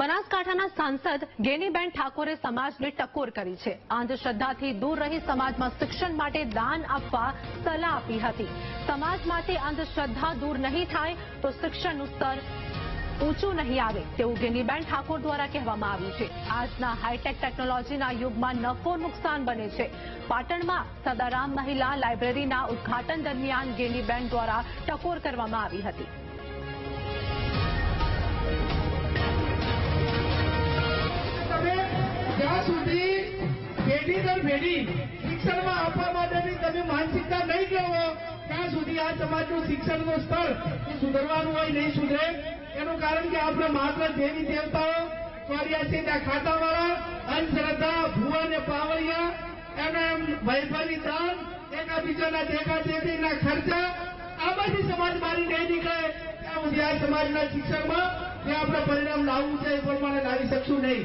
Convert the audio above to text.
બનાસકાંઠાના સાંસદ ગેનીબેન ઠાકોરે સમાજને ટકોર કરી છે. અંધશ્રદ્ધાથી દૂર રહી સમાજમાં શિક્ષણ માટે દાન આપવા સલાહ આપી હતી. સમાજ માટે અંધશ્રદ્ધા દૂર નહીં થાય તો શિક્ષણનું સ્તર ઊંચું નહીં આવે તેવું ગેનીબેન ઠાકોર દ્વારા કહેવામાં આવ્યું છે. આજના હાઈટેક ટેકનોલોજીના યુગમાં નફો નુકસાન બને છે. પાટણમાં સદારામ મહિલા લાઇબ્રેરીના ઉદ્ઘાટન દરમિયાન ગેનીબેન દ્વારા ટકોર કરવામાં આવી હતી. સુધી પેઢી દર પેઢી શિક્ષણમાં આપવા માટેની તમે માનસિકતા નહીં કેવો, ત્યાં સુધી આ સમાજનું શિક્ષણનું સ્તર સુધરવાનું હોય, નહીં સુધરે. એનું કારણ કે આપણે માત્ર દેવી દેવતાઓ ચોર્યા છે ત્યાં ખાતાવાળા, અંધશ્રદ્ધા, ભુવા ને પાવળિયા, એના વૈભવી દાન, એના બીજાના દેખા દેખીના ખર્ચા આમાંથી સમાજ મારી નહીં નીકળે. ત્યાં સુધી આ સમાજના શિક્ષણમાં જે આપણે પરિણામ લાવવું છે એ પ્રમાણે લાવી શકશું નહીં.